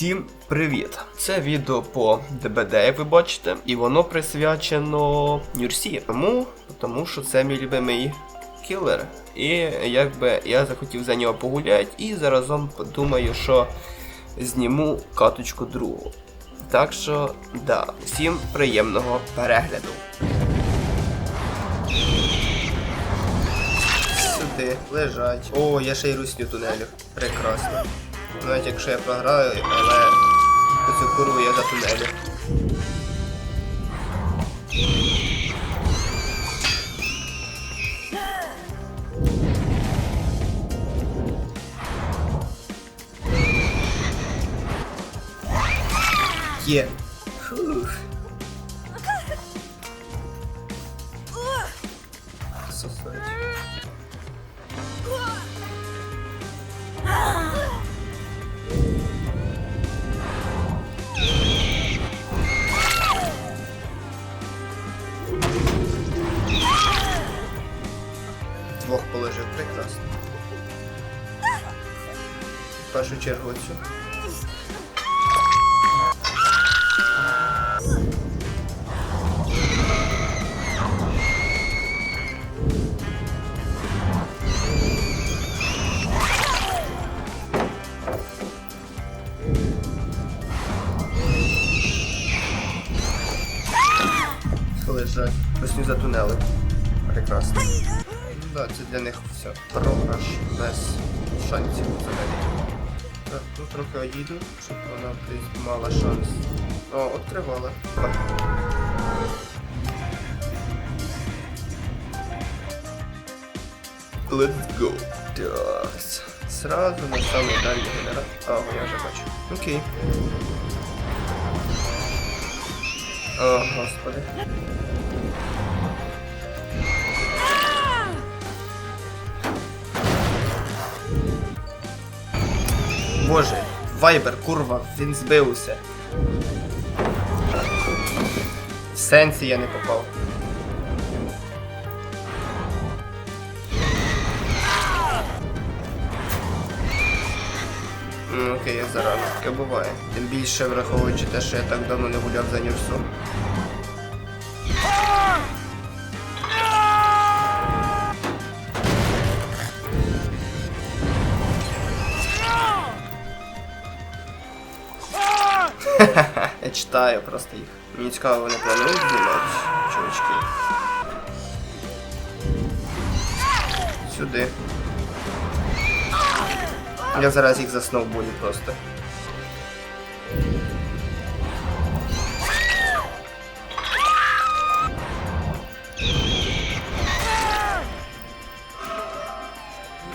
Всім привіт! Це відео по ДБД, як ви бачите, і воно присвячено Нюрсі. Тому, тому що це мій любимий кілер. І якби я захотів за нього погуляти і заразом подумаю, що зніму каточку другу. Так що, да, всім приємного перегляду. Сюди лежать. О, я ще й русню тунелю. Прекрасно. Навіть якщо я програю, але цю курву я за тунелю. Є. Першу чергу цю. Лежать. Ось за тунели. Прекрасно. Да, це для них все. Програш без шансів взагалі. Так, ну трохи одійду, щоб вона десь мала шанс. О, відкривала. Let's go. Так. Сразу на самий дальній генератор. А, я вже бачу. Окей. О, господи. Боже, вайбер, курва, він збився. В сенсі я не попав. Ну, окей, я зарано. Таке буває. Тим більше враховуючи те, що я так давно не гуляв за Нюрсом. Я читаю просто їх. Мені цікаво, вони планують знімати, чувачки. Сюди. Я зараз їх заснув буду просто.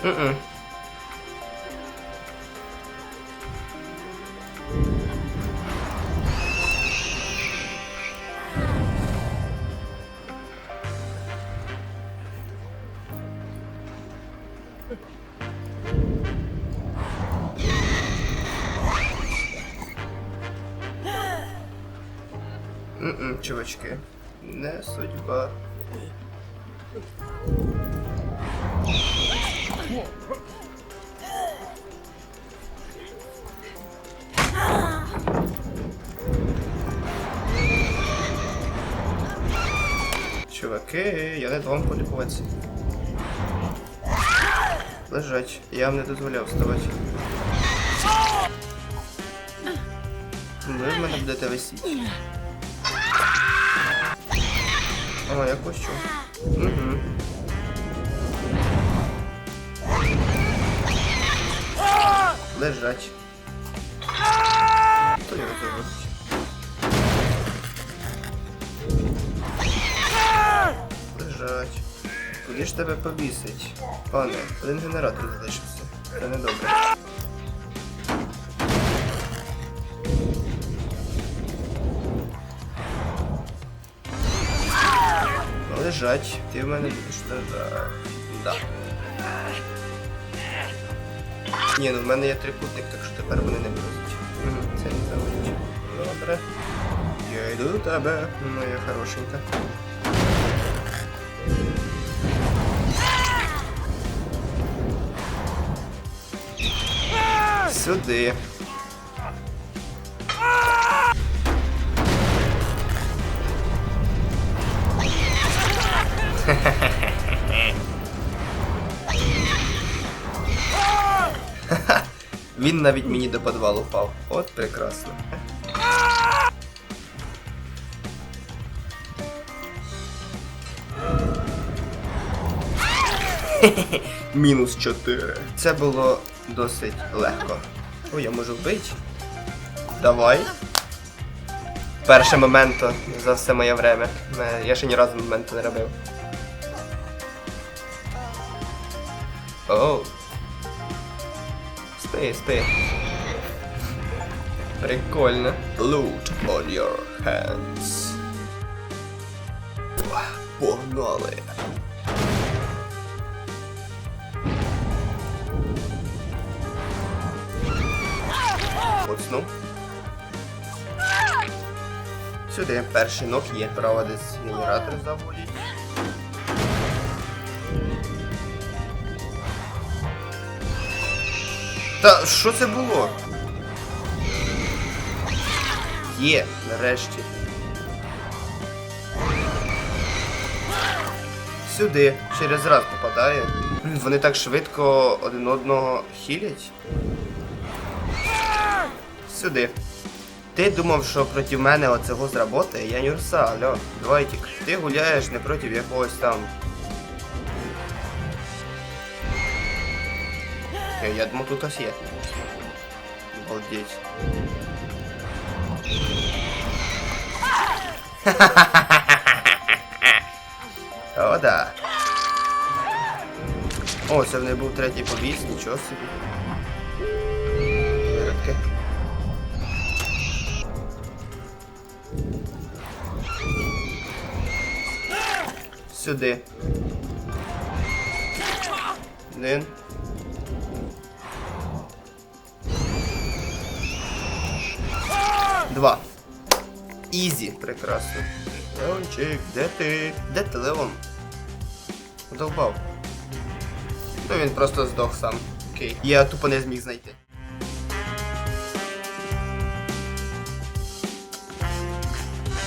М-м. М-м, чувачки. Не судьба. Чуваки, я не вам полікуватися. Лежать. Я вам не дозволяв вставати. Ви в мене будете висіти. Ага, я хочу. Угу. Лежать. Хто його заводить? Лежать. Куди ж тебе повісить? Пане, один генератор залишився. Це не Лежать. Ти в мене будеш лежати. Да. Ні, ну в мене є трикутник, так що тепер вони не будуть. Це не заводить. Добре. Я йду до тебе, моя хорошенька. Сюди. Він навіть мені до підвалу впав. От прекрасно. Мінус 4. Це було досить легко. О, я можу вбити. Давай. Перше моменто за все моє время. Е, я ще ні разу моменту не робив. Оу. Спи, спи. Прикольно. Loot on your hands. Погнали. Оцну. Сюди перший ног є. Право десь генератор заводять. Та що це було? Є, нарешті. Сюди, через раз попадає. Блін, Вони так швидко один одного хілять. Сюди. Ти думав, що проти мене оцього зработає? Я Нюрса, алло, давайте. Ти гуляєш не проти якогось там. Я, я думав, тут ось є. Обалдеть. О, да. О, це в неї був третій побіс, нічого собі. Виродки. Сюди. Один. Два. Ізі. Прекрасно. Леончик, де ти? Де ти, Леон? Довбав. Ну він просто здох сам. Окей. Я тупо не зміг знайти.